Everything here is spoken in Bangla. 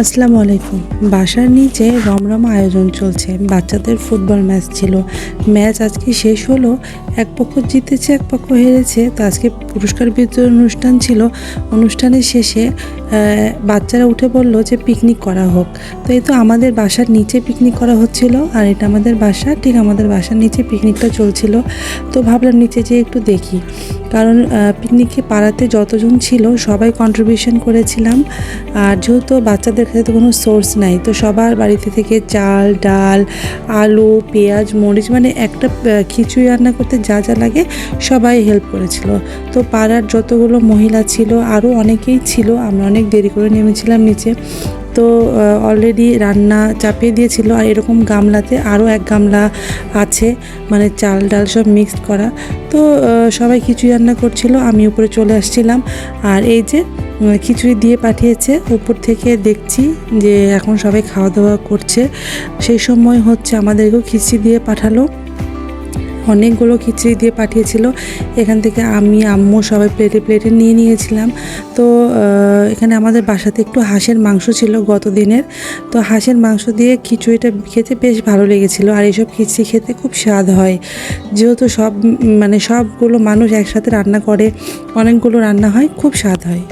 আসসালামু আলাইকুম। বাসার নিচে রমরমা আয়োজন চলছে। বাচ্চাদের ফুটবল ম্যাচ ছিল। ম্যাচ আজকে শেষ হলো। এক পক্ষ জিতেছে, এক পক্ষ হেরেছে। তো আজকে পুরস্কার বিতরণ অনুষ্ঠান ছিল। অনুষ্ঠানের শেষে বাচ্চারা উঠে বলল যে পিকনিক করা হোক। তো এই তো আমাদের বাসার নিচে পিকনিক করা হচ্ছিল। আর এটা আমাদের বাসা, ঠিক আমাদের বাসার নিচে পিকনিকটা চলছিল। তো ভাবলাম নিচে যেয়ে একটু দেখি। কারণ পিকনিকে পাড়াতে যতজন ছিল, সবাই কন্ট্রিবিউশন করেছিলাম। আর যেহেতু বাচ্চাদের কাছে তো কোনো সোর্স নাই। তো সবার বাড়িতে থেকে চাল, ডাল, আলু, পেঁয়াজ, মরিচ মানে একটা খিচুড়ি রান্না করতে যা যা লাগে সবাই হেল্প করেছিল। তো পাড়ার যতগুলো মহিলা ছিল আরও অনেকেই ছিল, আমরা অনেক দেরি করে নেমেছিলাম নিচে। তো অলরেডি রান্না চাপিয়ে দিয়েছিল আর এরকম গামলাতে আরও এক গামলা আছে মানে চাল ডাল সব মিক্সড করা। তো সবাই খিচুড়ি রান্না করছিল, আমি উপরে চলে আসছিলাম। আর এই যে খিচুড়ি দিয়ে পাঠিয়েছে, উপর থেকে দেখছি যে এখন সবাই খাওয়া দাওয়া করছে। সেই সময় হচ্ছে আমাদেরকেও খিচুড়ি দিয়ে পাঠালো। অনেকগুলো খিচুড়ি দিয়ে পাঠিয়েছিল। এখান থেকে আমি, আম্মু সবাই প্লেটে প্লেটে নিয়ে নিয়েছিলাম। তো এখানে আমাদের বাসাতে একটু হাঁসের মাংস ছিল গত দিনের তো হাঁসের মাংস দিয়ে খিচুড়িটা খেতে বেশ ভালো লেগেছিল। আর এইসব খিচুড়ি খেতে খুব স্বাদ হয়। যেহেতু সব মানে সবগুলো মানুষ একসাথে রান্না করে, অনেকগুলো রান্না হয়, খুব স্বাদ হয়।